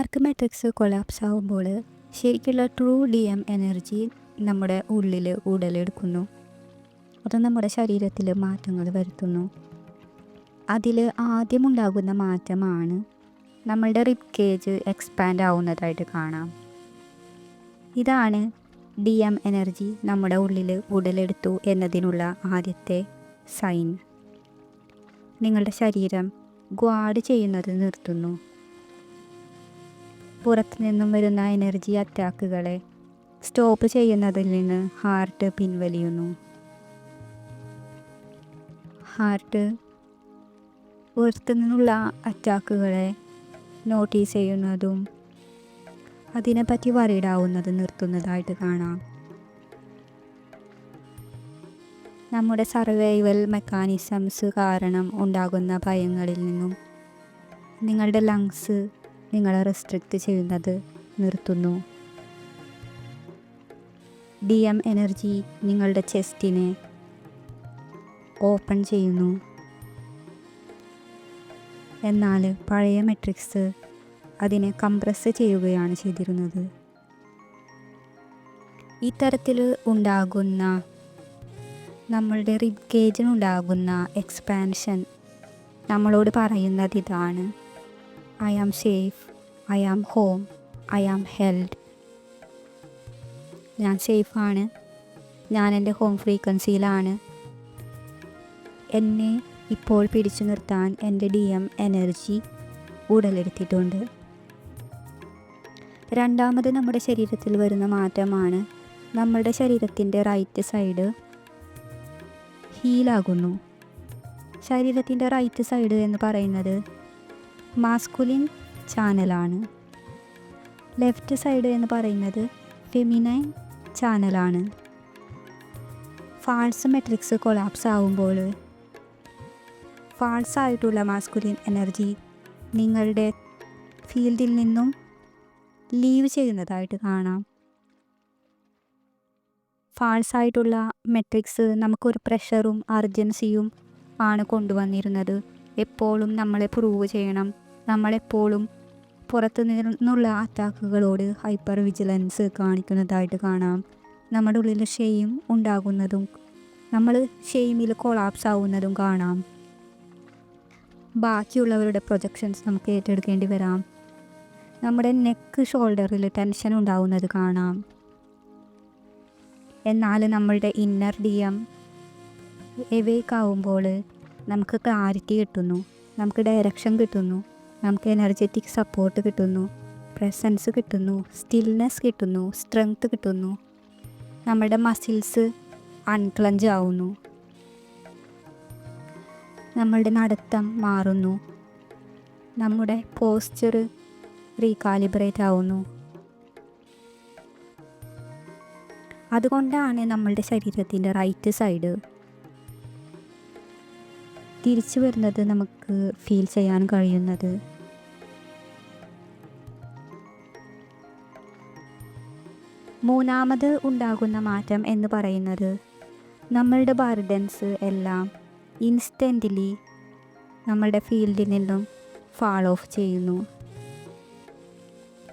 Dark matrix collapse ആവുമ്പോൾ ശരിക്കുള്ള true D M energy നമ്മുടെ ഉള്ളിൽ ഉടലെടുക്കുന്നു. അത് നമ്മുടെ ശരീരത്തിൽ മാറ്റങ്ങൾ വരുത്തുന്നു. അതിൽ ആദ്യമുണ്ടാകുന്ന മാറ്റമാണ് നമ്മളുടെ റിബ് കേജ് എക്സ്പാൻഡ് ആവുന്നതായിട്ട് കാണാം. ഇതാണ് ഡി എം എനർജി നമ്മുടെ ഉള്ളിൽ ഉടലെടുത്തു എന്നതിനുള്ള ആദ്യത്തെ സൈൻ നിങ്ങളുടെ ശരീരം ഗ്വാഡ് ചെയ്യുന്നത് നിർത്തുന്നു. പുറത്തു നിന്നും വരുന്ന എനർജി അറ്റാക്കുകളെ സ്റ്റോപ്പ് ചെയ്യുന്നതിൽ നിന്ന് ഹാർട്ട് പിൻവലിയുന്നു. ഹാർട്ട് പുറത്തു നിന്നുള്ള അറ്റാക്കുകളെ നോട്ടീസ് ചെയ്യുന്നതും അതിനെപ്പറ്റി വറീഡാവുന്നത് നിർത്തുന്നതായിട്ട് കാണാം. നമ്മുടെ സർവൈവൽ മെക്കാനിസംസ് കാരണം ഉണ്ടാകുന്ന ഭയങ്ങളിൽ നിന്നും നിങ്ങളുടെ ലങ്സ് നിങ്ങളെ റെസ്ട്രിക്റ്റ് ചെയ്യുന്നത് നിർത്തുന്നു. ഡി എം എനർജി നിങ്ങളുടെ ചെസ്റ്റിനെ ഓപ്പൺ ചെയ്യുന്നു. എന്നാൽ പഴയ മെട്രിക്സ് അതിനെ കംപ്രസ് ചെയ്യുകയാണ് ചെയ്തിരുന്നത്. ഇത്തരത്തിൽ ഉണ്ടാകുന്ന നമ്മളുടെ റിബ് കേജിനുണ്ടാകുന്ന എക്സ്പാൻഷൻ നമ്മളോട് പറയുന്നത് ഇതാണ്. I am safe, I am home, I am held. ഞാൻ സേഫ് ആണ് ഞാൻ എന്റെ ഹോം ഫ്രീക്വൻസിയിലാണ് എന്നെ ഇപ്പോൾ പിടിച്ചു നിർത്താൻ എന്റെ ഡി എം എനർജി ഉടലെടുത്തിട്ടുണ്ട്. രണ്ടാമത് നമ്മുടെ ശരീരത്തിൽ വരുന്ന മാറ്റമാണ്. നമ്മുടെ ശരീരത്തിന്റെ റൈറ്റ് സൈഡ് ഹീലാകുന്നു ശരീരത്തിന്റെ റൈറ്റ് സൈഡ് എന്ന് പറയുന്നത് മാസ്കുലിൻ ചാനലാണ് ലെഫ്റ്റ് സൈഡ് എന്ന് പറയുന്നത് ഫെമിനൈൻ ചാനലാണ് ഫാൾസ് മെട്രിക്സ് കൊളാപ്സ് ആവുമ്പോൾ ഫാൾസ് ആയിട്ടുള്ള മാസ്കുലിൻ എനർജി നിങ്ങളുടെ ഫീൽഡിൽ നിന്നും ലീവ് ചെയ്യുന്നതായിട്ട് കാണാം. ഫാൾസ് ആയിട്ടുള്ള മെട്രിക്സ് നമുക്കൊരു പ്രഷറും അർജൻസിയും ആണ് കൊണ്ടുവന്നിരുന്നത്. എപ്പോഴും നമ്മളെ പ്രൂവ് ചെയ്യണം. നമ്മളെപ്പോഴും പുറത്തു നിന്നുള്ള അറ്റാക്കുകളോട് ഹൈപ്പർ വിജിലൻസ് കാണിക്കുന്നതായിട്ട് കാണാം. നമ്മുടെ ഉള്ളിൽ ഷെയിം ഉണ്ടാകുന്നതും നമ്മൾ ഷെയിമിൽ കൊളാപ്സ് ആവുന്നതും കാണാം. ബാക്കിയുള്ളവരുടെ പ്രൊജക്ഷൻസ് നമുക്ക് ഏറ്റെടുക്കേണ്ടി വരാം. നമ്മുടെ നെക്ക് ഷോൾഡറിൽ ടെൻഷൻ ഉണ്ടാവുന്നത് കാണാം. എന്നാൽ നമ്മളുടെ ഇന്നർ ഡി എം എവേക്ക് ആവുമ്പോൾ നമുക്ക് ക്ലാരിറ്റി കിട്ടുന്നു? നമുക്ക് ഡയറക്ഷൻ കിട്ടുന്നു. നമുക്ക് എനർജറ്റിക് സപ്പോർട്ട് കിട്ടുന്നു. പ്രസൻസ് കിട്ടുന്നു. സ്റ്റിൽനെസ് കിട്ടുന്നു. സ്ട്രെങ്ത് കിട്ടുന്നു. നമ്മുടെ മസിൽസ് അൺക്ലഞ്ച് ആവുന്നു. നമ്മളുടെ നടത്തം മാറുന്നു. നമ്മുടെ പോസ്ചർ റീകാലിബ്രേറ്റ് ആവുന്നു. അതുകൊണ്ടാണ് നമ്മളുടെ ശരീരത്തിന്റെ റൈറ്റ് സൈഡ് തിരിച്ചു വരുന്നത് നമുക്ക് ഫീൽ ചെയ്യാൻ കഴിയുന്നത്. മൂന്നാമത് ഉണ്ടാകുന്ന മാറ്റം എന്ന് പറയുന്നത് നമ്മളുടെ ബർഡൻസ് എല്ലാം ഇൻസ്റ്റന്റ്ലി നമ്മളുടെ ഫീൽഡിൽ നിന്നും ഫാൾ ഓഫ് ചെയ്യുന്നു.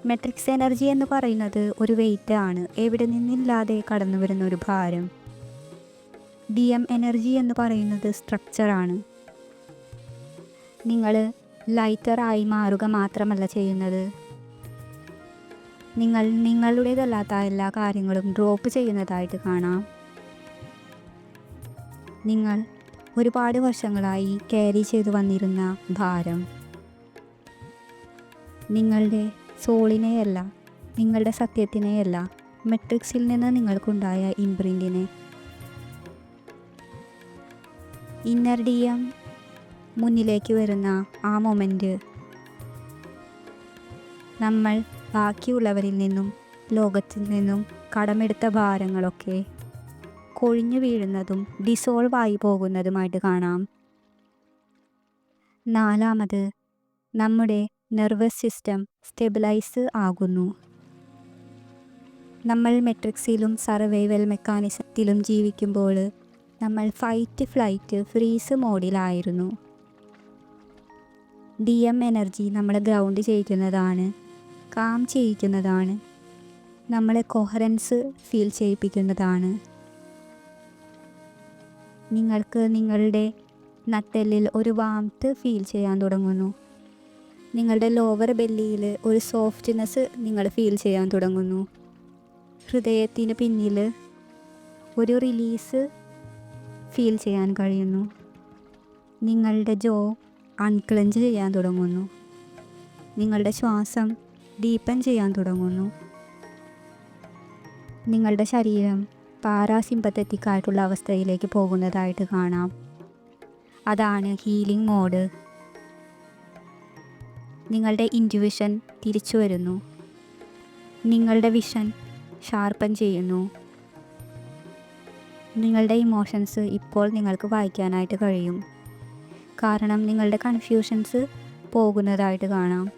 മെട്രിക്സ് എനർജി എന്ന് പറയുന്നത് ഒരു വെയിറ്റ് ആണ്. എവിടെ നിന്നില്ലാതെ കടന്നു വരുന്ന ഒരു ഭാരം. ഡി എം എനർജി എന്ന് പറയുന്നത് സ്ട്രക്ചറാണ് നിങ്ങൾ ലൈറ്ററായി മാറുക മാത്രമല്ല ചെയ്യുന്നത്. നിങ്ങൾ നിങ്ങളുടേതല്ലാത്ത എല്ലാ കാര്യങ്ങളും ഡ്രോപ്പ് ചെയ്യുന്നതായിട്ട് കാണാം. നിങ്ങൾ ഒരുപാട് വർഷങ്ങളായി ക്യാരി ചെയ്തു വന്നിരുന്ന ഭാരം. നിങ്ങളുടെ സോളിനെയല്ല നിങ്ങളുടെ സത്യത്തിനെയല്ല മെട്രിക്സിൽ നിന്ന് നിങ്ങൾക്കുണ്ടായ ഇംപ്രിന്റിനെ ഇന്നർ ഡി എം മുന്നിലേക്ക് വരുന്ന ആ മൊമെന്റ് നമ്മൾ ബാക്കിയുള്ളവരിൽ നിന്നും ലോകത്തിൽ നിന്നും കടമെടുത്ത ഭാരങ്ങളൊക്കെ കൊഴിഞ്ഞു വീഴുന്നതും ഡിസോൾവ് ആയി പോകുന്നതുമായിട്ട് കാണാം. നാലാമത് നമ്മുടെ നെർവസ് സിസ്റ്റം സ്റ്റെബിലൈസ് ആകുന്നു. നമ്മൾ മെട്രിക്സിലും സർവൈവൽ മെക്കാനിസത്തിലും ജീവിക്കുമ്പോൾ നമ്മൾ ഫൈറ്റ് ഫ്ലൈറ്റ് ഫ്രീസ് മോഡിലായിരുന്നു ഡി എം എനർജി നമ്മളെ ഗ്രൗണ്ട് ചെയ്യിക്കുന്നതാണ് കാം ചെയ്യിക്കുന്നതാണ് നമ്മളെ കൊഹറൻസ് ഫീൽ ചെയ്യിപ്പിക്കുന്നതാണ്. നിങ്ങൾക്ക് നിങ്ങളുടെ നട്ടെല്ലിൽ ഒരു വാംത്ത് ഫീൽ ചെയ്യാൻ തുടങ്ങുന്നു. നിങ്ങളുടെ ലോവർ ബെല്ലിയിൽ ഒരു സോഫ്റ്റ്നെസ് നിങ്ങൾ ഫീൽ ചെയ്യാൻ തുടങ്ങുന്നു. ഹൃദയത്തിന് പിന്നിൽ ഒരു റിലീസ് ഫീൽ ചെയ്യാൻ കഴിയുന്നു. നിങ്ങളുടെ ജോ അൺക്ലഞ്ച് ചെയ്യാൻ തുടങ്ങുന്നു. നിങ്ങളുടെ ശ്വാസം ഡീപ്പൻ ചെയ്യാൻ തുടങ്ങുന്നു. നിങ്ങളുടെ ശരീരം പാരാസിമ്പത്തറ്റിക് ആയിട്ടുള്ള അവസ്ഥയിലേക്ക് പോകുന്നതായിട്ട് കാണാം. അതാണ് ഹീലിംഗ് മോഡ്. നിങ്ങളുടെ ഇന്റുവിഷൻ തിരിച്ചു വരുന്നു. നിങ്ങളുടെ വിഷൻ ഷാർപ്പൻ ചെയ്യുന്നു. നിങ്ങളുടെ ഇമോഷൻസ് ഇപ്പോൾ നിങ്ങൾക്ക് വായിക്കാനായിട്ട് കഴിയും. കാരണം നിങ്ങളുടെ കൺഫ്യൂഷൻസ് പോകുന്നതായിട്ട് കാണാം.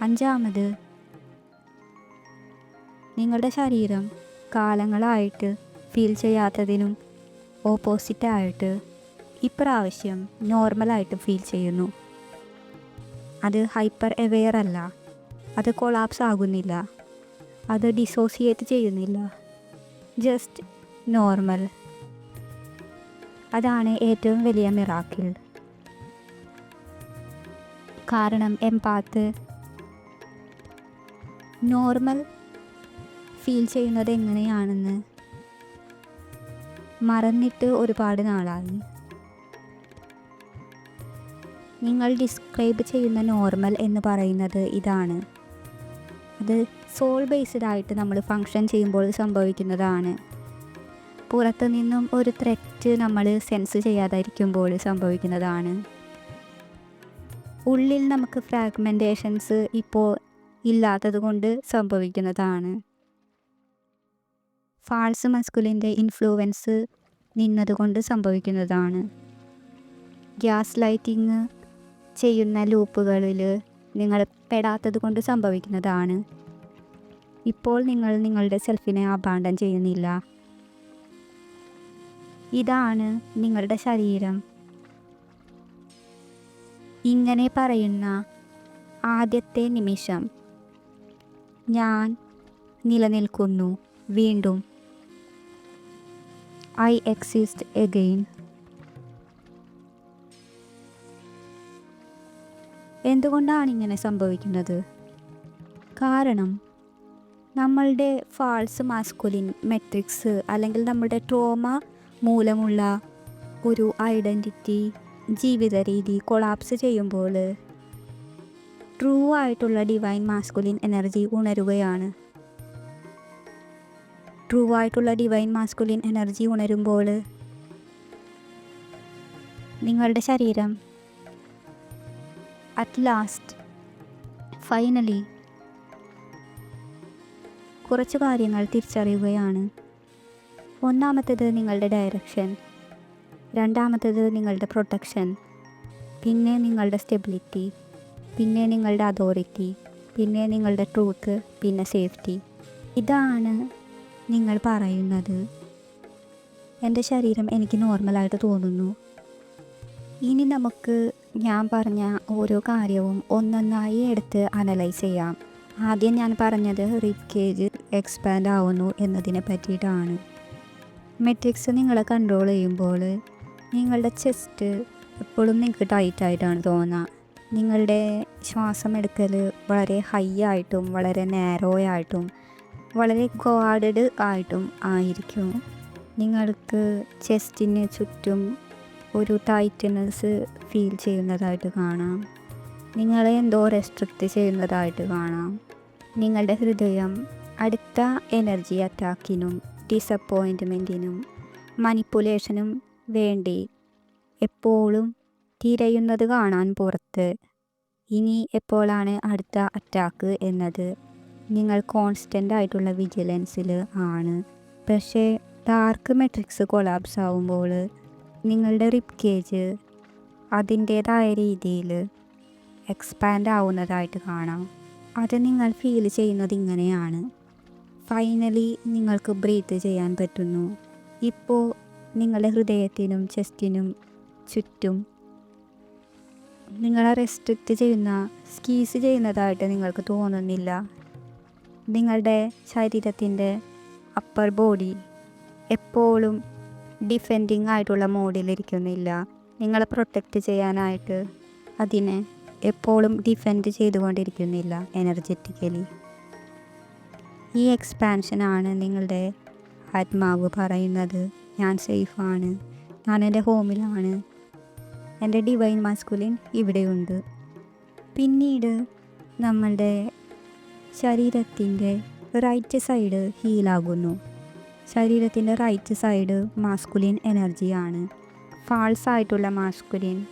അഞ്ചാമത് നിങ്ങളുടെ ശരീരം കാലങ്ങളായിട്ട് ഫീൽ ചെയ്യാത്തതിനും ഓപ്പോസിറ്റായിട്ട് ഇപ്രാവശ്യം നോർമലായിട്ട് ഫീൽ ചെയ്യുന്നു. അത് ഹൈപ്പർ അവെയർ അല്ല. അത് കൊളാപ്സ് ആകുന്നില്ല. അത് ഡിസോസിയേറ്റ് ചെയ്യുന്നില്ല. ജസ്റ്റ് നോർമൽ അതാണ് ഏറ്റവും വലിയ മിറാക്കിൾ. കാരണം എംപാത്ത് നോർമൽ ഫീൽ ചെയ്യുന്നത് എങ്ങനെയാണെന്ന് മറന്നിട്ട് ഒരുപാട് നാളായി. നിങ്ങൾ ഡിസ്ക്രൈബ് ചെയ്യുന്ന നോർമൽ എന്ന് പറയുന്നത് ഇതാണ്. അത് സോൾ ബേസ്ഡ് ആയിട്ട് നമ്മൾ ഫങ്ഷൻ ചെയ്യുമ്പോൾ സംഭവിക്കുന്നതാണ്. പുറത്തു നിന്നും ഒരു ത്രെറ്റ് നമ്മൾ സെൻസ് ചെയ്യാതായിരിക്കുമ്പോൾ സംഭവിക്കുന്നതാണ്. ഉള്ളിൽ നമുക്ക് ഫ്രാഗ്മെന്റേഷൻസ് ഇപ്പോൾ ഇല്ലാത്തത് കൊണ്ട് സംഭവിക്കുന്നതാണ്. ഫാൾസ് മസ്കുലിന്റെ ഇൻഫ്ലുവൻസ് നിന്നതുകൊണ്ട് സംഭവിക്കുന്നതാണ്. ഗ്യാസ് ലൈറ്റിങ് ചെയ്യുന്ന ലൂപ്പുകളിൽ നിങ്ങൾ പെടാത്തത് കൊണ്ട് സംഭവിക്കുന്നതാണ്. ഇപ്പോൾ നിങ്ങൾ നിങ്ങളുടെ സെൽഫിനെ അബാണ്ടൻ ചെയ്യുന്നില്ല. ഇതാണ് നിങ്ങളുടെ ശരീരം. ഇങ്ങനെ പറയുന്ന ആദ്യത്തെ നിമിഷം ഞാൻ നിലനിൽക്കുന്നു. വീണ്ടും. ഐ എക്സിസ്റ്റ് എഗെയിൻ എന്തുകൊണ്ടാണ് ഇങ്ങനെ സംഭവിക്കുന്നത്? കാരണം നമ്മളുടെ ഫാൾസ് മാസ്കുലിൻ മെട്രിക്സ് അല്ലെങ്കിൽ നമ്മളുടെ ട്രോമ മൂലമുള്ള ഒരു ഐഡന്റിറ്റി ജീവിത രീതി കൊളാപ്സ് ചെയ്യുമ്പോൾ ട്രൂ ആയിട്ടുള്ള ഡിവൈൻ മാസ്കുലിൻ എനർജി ഉണരുകയാണ്. ട്രൂ ആയിട്ടുള്ള ഡിവൈൻ മാസ്കുലിൻ എനർജി ഉണരുമ്പോൾ നിങ്ങളുടെ ശരീരം അറ്റ് ലാസ്റ്റ് ഫൈനലി കുറച്ച് കാര്യങ്ങൾ തിരിച്ചറിയുകയാണ്. ഒന്നാമത്തേത് നിങ്ങളുടെ ഡയറക്ഷൻ രണ്ടാമത്തേത് നിങ്ങളുടെ പ്രൊട്ടക്ഷൻ പിന്നെ നിങ്ങളുടെ സ്റ്റെബിലിറ്റി പിന്നെ നിങ്ങളുടെ അതോറിറ്റി പിന്നെ നിങ്ങളുടെ ട്രൂത്ത് പിന്നെ സേഫ്റ്റി ഇതാണ് നിങ്ങൾ പറയുന്നത്. എന്റെ ശരീരം എനിക്ക് നോർമലായിട്ട് തോന്നുന്നു. ഇനി നമുക്ക് ഞാൻ പറഞ്ഞ ഓരോ കാര്യവും ഒന്നൊന്നായി എടുത്ത് അനലൈസ് ചെയ്യാം. ആദ്യം ഞാൻ പറഞ്ഞത് റിബ് കേജ് എക്സ്പാൻഡ് ആവുന്നു എന്നതിനെ പറ്റിയിട്ടാണ്. മെട്രിക്സ് നിങ്ങളെ കൺട്രോൾ ചെയ്യുമ്പോൾ നിങ്ങളുടെ ചെസ്റ്റ് എപ്പോഴും നിങ്ങൾക്ക് ടൈറ്റായിട്ടാണ് തോന്നുക. നിങ്ങളുടെ ശ്വാസം എടുക്കൽ വളരെ ഹൈ ആയിട്ടും വളരെ നാരോ ആയിട്ടും വളരെ ഗോഡഡ് ആയിട്ടും ആയിരിക്കും. നിങ്ങൾക്ക് ചെസ്റ്റിന് ചുറ്റും ഒരു ടൈറ്റ്നെസ് ഫീൽ ചെയ്യുന്നതായിട്ട് കാണാം. നിങ്ങളെ എന്തോ റെസ്ട്രിക്റ്റ് ചെയ്യുന്നതായിട്ട് കാണാം. നിങ്ങളുടെ ഹൃദയം അടുത്ത എനർജി അറ്റാക്കിനും ഡിസപ്പോയിന്റ്മെന്റിനും മനിപ്പുലേഷനും വേണ്ടി എപ്പോഴും തിരയുന്നത് കാണാൻ പുറത്ത്. ഇനി എപ്പോഴാണ് അടുത്ത അറ്റാക്ക് എന്നത്? നിങ്ങൾ കോൺസ്റ്റന്റ് ആയിട്ടുള്ള വിജിലൻസിൽ ആണ്. പക്ഷേ ഡാർക്ക് മെട്രിക്സ് കൊളാപ്സ് ആവുമ്പോൾ നിങ്ങളുടെ റിപ്പ് കേജ് അതിന്റേതായ രീതിയിൽ എക്സ്പാൻഡ് ആവുന്നതായിട്ട് കാണാം. അത് നിങ്ങൾ ഫീൽ ചെയ്യുന്നത് ഇങ്ങനെയാണ്. ഫൈനലി നിങ്ങൾക്ക് ബ്രീത്ത് ചെയ്യാൻ പറ്റുന്നു. ഇപ്പോൾ നിങ്ങളുടെ ഹൃദയത്തിനും ചെസ്റ്റിനും ചുറ്റും നിങ്ങളെ റെസ്ട്രിക്റ്റ് ചെയ്യുന്ന സ്കീസ് ചെയ്യുന്നതായിട്ട് നിങ്ങൾക്ക് തോന്നുന്നില്ല. നിങ്ങളുടെ ശരീരത്തിന്റെ അപ്പർ ബോഡി എപ്പോഴും ഡിഫെൻഡിങ് ആയിട്ടുള്ള മോഡിലിരിക്കുന്നില്ല നിങ്ങളെ പ്രൊട്ടക്റ്റ് ചെയ്യാനായിട്ട് അതിനെ എപ്പോഴും ഡിഫെൻഡ് ചെയ്തുകൊണ്ടിരിക്കുന്നില്ല എനർജറ്റിക്കലി ഈ എക്സ്പാൻഷനാണ് നിങ്ങളുടെ ആത്മാവ് പറയുന്നത്. ഞാൻ സേഫാണ്. ഞാൻ എന്റെ ഹോമിലാണ്. എന്റെ ഡിവൈൻ മാസ്കുലിൻ ഇവിടെയുണ്ട്. പിന്നീട് നമ്മളുടെ ശരീരത്തിന്റെ റൈറ്റ് സൈഡ് ഹീലാകുന്നു ശരീരത്തിന്റെ റൈറ്റ് സൈഡ് മാസ്കുലിൻ എനർജിയാണ് ഫാൾസ് ആയിട്ടുള്ള masculine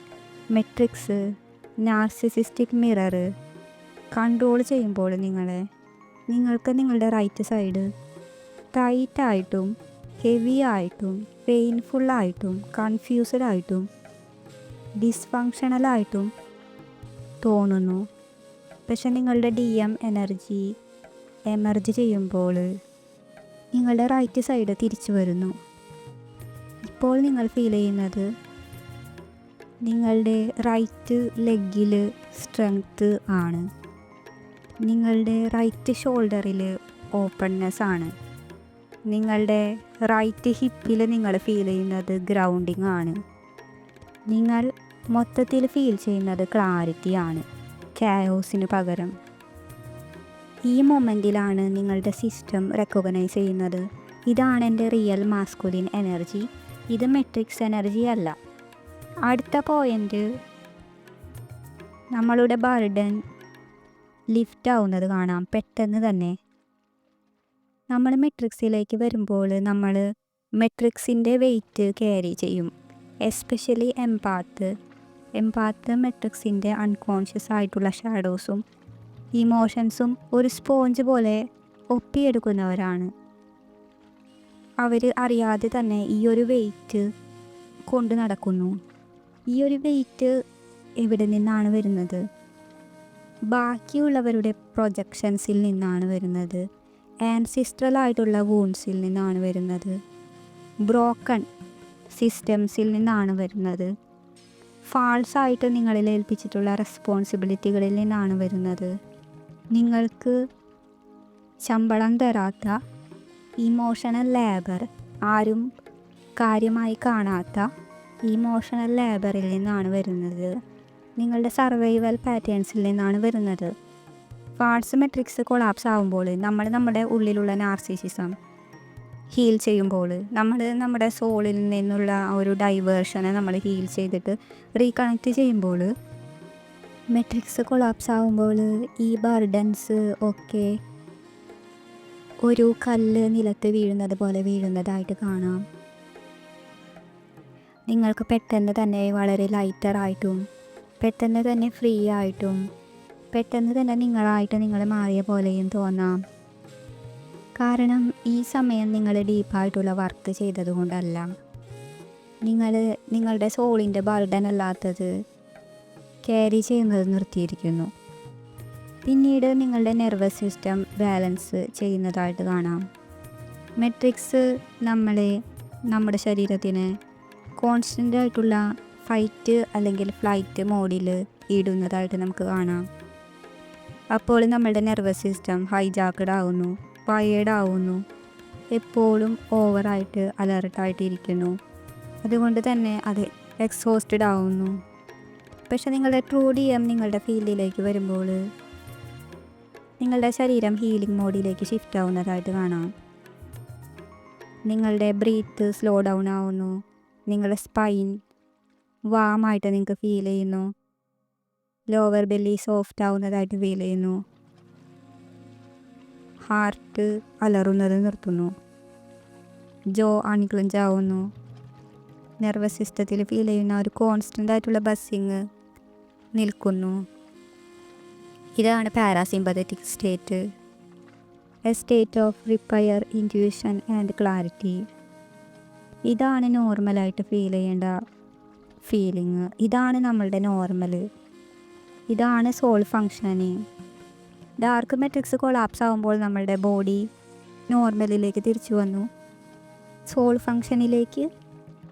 matrix narcissistic mirror control ചെയ്യുമ്പോൾ നിങ്ങളെ നിങ്ങൾക്ക് നിങ്ങളുടെ റൈറ്റ് സൈഡ് ടൈറ്റ് ആയിട്ടും ഹെവി ആയിട്ടും പെയിൻഫുള്ളായിട്ടും കൺഫ്യൂസ്ഡ് ആയിട്ടും ഡിസ്ഫങ്ഷണലായിട്ടും തോന്നുന്നു. പക്ഷെ നിങ്ങളുടെ ഡി എം എനർജി എമർജ് ചെയ്യുമ്പോൾ നിങ്ങളുടെ റൈറ്റ് സൈഡ് തിരിച്ചു വരുന്നു. ഇപ്പോൾ നിങ്ങൾ ഫീൽ ചെയ്യുന്നത് നിങ്ങളുടെ റൈറ്റ് ലെഗിൽ സ്ട്രെങ്ത്ത് ആണ്. നിങ്ങളുടെ റൈറ്റ് ഷോൾഡറിൽ ഓപ്പൺനെസ് ആണ്. നിങ്ങളുടെ റൈറ്റ് ഹിപ്പിൽ നിങ്ങൾ ഫീൽ ചെയ്യുന്നത് ഗ്രൗണ്ടിങ് ആണ്. നിങ്ങൾ മൊത്തത്തിൽ ഫീൽ ചെയ്യുന്നത് ക്ലാരിറ്റി ആണ്. കായോസിന് പകരം. ഈ മൊമെന്റിലാണ് നിങ്ങളുടെ സിസ്റ്റം റെക്കഗ്നൈസ് ചെയ്യുന്നത്. ഇതാണ് എന്റെ റിയൽ മാസ്കുലിൻ എനർജി ഇത് മെട്രിക്സ് എനർജി അല്ല. അടുത്ത പോയിന്റ് നമ്മളുടെ ബർഡൻ ലിഫ്റ്റ് ആവുന്നത് കാണാം. പെട്ടെന്ന് തന്നെ. നമ്മൾ മെട്രിക്സിലേക്ക് വരുമ്പോൾ നമ്മൾ മെട്രിക്സിന്റെ വെയിറ്റ് ക്യാരി ചെയ്യും. എസ്പെഷ്യലി എംപാത്ത് എംപാത്ത് മെട്രിക്സിന്റെ അൺകോൺഷ്യസ് ആയിട്ടുള്ള ഷാഡോസും ഇമോഷൻസും ഒരു സ്പോഞ്ച് പോലെ ഒപ്പിയെടുക്കുന്നവരാണ്. അവർ അറിയാതെ തന്നെ ഈ ഒരു വെയിറ്റ് കൊണ്ട് നടക്കുന്നു. ഈ ഒരു വെയിറ്റ് എവിടെ നിന്നാണ് വരുന്നത്? ബാക്കിയുള്ളവരുടെ പ്രൊജക്ഷൻസിൽ നിന്നാണ് വരുന്നത്. ആൻസിസ്ട്രലായിട്ടുള്ള വൂൺസിൽ നിന്നാണ് വരുന്നത്. ബ്രോക്കൺ സിസ്റ്റംസിൽ നിന്നാണ് വരുന്നത്. ഫാൾസ് ആയിട്ട് നിങ്ങളിൽ ഏൽപ്പിച്ചിട്ടുള്ള റെസ്പോൺസിബിലിറ്റികളിൽ നിന്നാണ് വരുന്നത്. നിങ്ങൾക്ക് ശമ്പളം തരാത്ത ഇമോഷണൽ ലേബർ ആരും കാര്യമായി കാണാത്ത ഇമോഷണൽ ലേബറിൽ നിന്നാണ് വരുന്നത്. നിങ്ങളുടെ സർവൈവൽ പാറ്റേൺസിൽ നിന്നാണ് വരുന്നത്. ഫാൾസ് മെട്രിക്സ് കൊളാപ്സ് ആവുമ്പോൾ നമ്മൾ നമ്മുടെ ഉള്ളിലുള്ള നാർസിസിസം ഹീൽ ചെയ്യുമ്പോൾ നമ്മൾ നമ്മുടെ സോളിൽ നിന്നുള്ള ആ ഒരു ഡൈവേർഷനെ നമ്മൾ ഹീൽ ചെയ്തിട്ട് റീകണക്റ്റ് ചെയ്യുമ്പോൾ മെട്രിക്സ് കൊളാപ്സ് ആവുമ്പോൾ ഈ ബർഡൻസ് ഒക്കെ ഒരു കല്ല് നിലത്ത് വീഴുന്നത് പോലെ വീഴുന്നതായിട്ട് കാണാം. നിങ്ങൾക്ക് പെട്ടെന്ന് തന്നെ വളരെ ലൈറ്റർ ലൈറ്ററായിട്ടും പെട്ടെന്ന് തന്നെ ഫ്രീ ആയിട്ടും പെട്ടെന്ന് തന്നെ നിങ്ങളായിട്ട് നിങ്ങൾ മാറിയ പോലെയും തോന്നാം. കാരണം ഈ സമയം നിങ്ങൾ ഡീപ്പായിട്ടുള്ള വർക്ക് ചെയ്തതുകൊണ്ടല്ല നിങ്ങൾ നിങ്ങളുടെ സോളിന്റെ ബർഡൻ അല്ലാത്തത് ക്യാരി ചെയ്യുന്നത് നിർത്തിയിരിക്കുന്നു. പിന്നീട് നിങ്ങളുടെ നെർവസ് സിസ്റ്റം ബാലൻസ് ചെയ്യുന്നതായിട്ട് കാണാം. മെട്രിക്സ് നമ്മളെ നമ്മുടെ ശരീരത്തിന് കോൺസ്റ്റന്റ് ആയിട്ടുള്ള ഫൈറ്റ് അല്ലെങ്കിൽ ഫ്ലൈറ്റ് മോഡിൽ ഇടുന്നതായിട്ട് നമുക്ക് കാണാം. അപ്പോൾ നമ്മളുടെ നെർവസ് സിസ്റ്റം ഹൈജാക്കഡ് ആവുന്നു വയേർഡ് ആവുന്നു എപ്പോഴും ഓവറായിട്ട് അലർട്ടായിട്ടിരിക്കുന്നു അതുകൊണ്ട് തന്നെ അത് എക്സോസ്റ്റഡ് ആവുന്നു. പക്ഷെ നിങ്ങളുടെ ട്രൂ ഡി എം നിങ്ങളുടെ ഫീൽഡിലേക്ക് വരുമ്പോൾ നിങ്ങളുടെ ശരീരം ഹീലിംഗ് മോഡിലേക്ക് ഷിഫ്റ്റ് ആവുന്നതായിട്ട് കാണാം. നിങ്ങളുടെ ബ്രീത്ത് സ്ലോ ഡൗൺ ആവുന്നു നിങ്ങളുടെ സ്പൈൻ വാമായിട്ട് നിങ്ങൾക്ക് ഫീൽ ചെയ്യുന്നു. ലോവർ ബെല്ലി സോഫ്റ്റ് ആവുന്നതായിട്ട് ഫീൽ ചെയ്യുന്നു. ഹാർട്ട് അലറുന്നത് നിർത്തുന്നു. ജോ അൺക്ലഞ്ച് ആവുന്നു. നെർവസ് സിസ്റ്റത്തിൽ ഫീൽ ചെയ്യുന്ന ഒരു കോൺസ്റ്റന്റ് ആയിട്ടുള്ള ബസ്സിങ് നിൽക്കുന്നു. ഇതാണ് parasympathetic state a state of repair intuition and clarity ഇതാണ് നോർമലായിട്ട് ഫീൽ ചെയ്യേണ്ട ഫീലിംഗ് ഇതാണ് നമ്മളുടെ നോർമൽ ഇതാണ് soul functioning dark matrix collapse ആകുമ്പോൾ നമ്മളുടെ ബോഡി നോർമലിലേക്ക് തിരിച്ചു വന്നു. സോൾ ഫങ്ഷനിലേക്ക്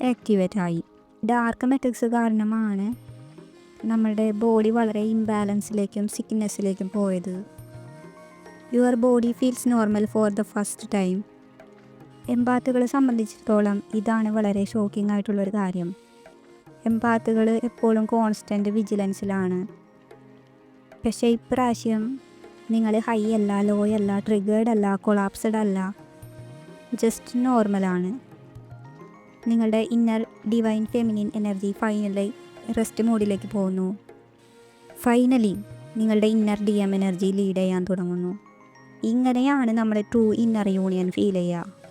ആക്ടിവേറ്റ് ആയി. ഡാർക്ക് മെട്രിക്സ് കാരണമാണ് നമ്മളുടെ ബോഡി വളരെ ഇംബാലൻസിലേക്കും സിക്നെസ്സിലേക്കും പോയത്. Your body feels normal for the first time എംപാത്തുകളെ സംബന്ധിച്ചിടത്തോളം ഇതാണ് വളരെ ഷോക്കിംഗ് ആയിട്ടുള്ളൊരു കാര്യം. എംപാത്തുകൾ എപ്പോഴും കോൺസ്റ്റന്റ് വിജിലൻസിലാണ് പക്ഷേ ഇപ്രാവശ്യം നിങ്ങൾ ഹൈ അല്ല ലോ അല്ല ട്രിഗേർഡ് അല്ല കൊളാപ്സഡ് അല്ല ജസ്റ്റ് നോർമലാണ് നിങ്ങളുടെ inner divine feminine energy finally rest മോഡിലേക്ക് പോകുന്നു. ഫൈനലി നിങ്ങളുടെ inner D M energy lead ചെയ്യാൻ തുടങ്ങുന്നു. ഇങ്ങനെയാണ് നമ്മുടെ ട്രൂ ഇന്നർ യൂണിയൻ ഫീൽ ചെയ്യുക.